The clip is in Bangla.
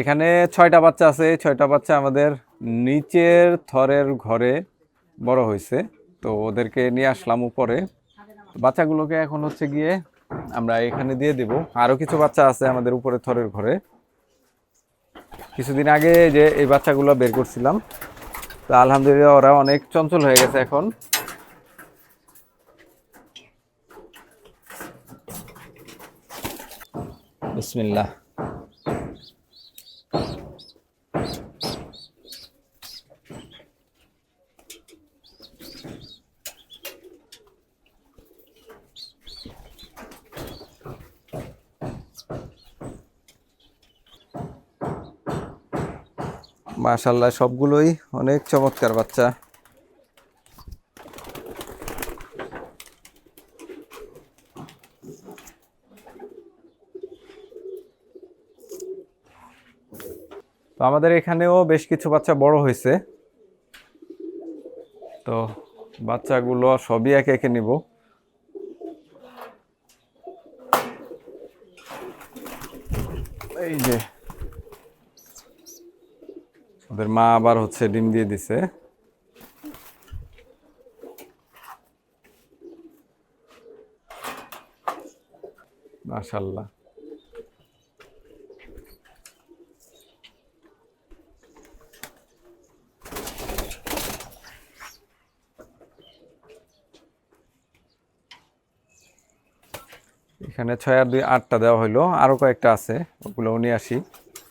এখানে ছয়টা বাচ্চা আছে ছয়টা বাচ্চা আমাদের নিচের থরের ঘরে বড় হয়েছে। তো ওদেরকে নিয়ে আসলাম উপরে। বাচ্চাগুলোকে এখন হচ্ছে গিয়ে আমরা এখানে দিয়ে দেব। আরও কিছু বাচ্চা আছে আমাদের উপরে থরের ঘরে। কিছুদিন আগে যে এই বাচ্চাগুলো বের করছিলাম, তো আলহামদুলিল্লাহ ওরা অনেক চঞ্চল হয়ে গেছে এখন। বিসমিল্লাহ। মাশাল্লাহ সবগুলোই অনেক চমৎকার বাচ্চা। আমাদের এখানেও বেশ কিছু বাচ্চা বড় হয়েছে। তো বাচ্চাগুলো সবই একে একে নিব। এই যে ওদের মা আবার হচ্ছে ডিম দিয়ে দিছে। মাশাল্লাহ এখানে ছয় আর দুই আটটা দেওয়া হইল। আরও কয়েকটা আছে ওগুলো নিয়ে আসি।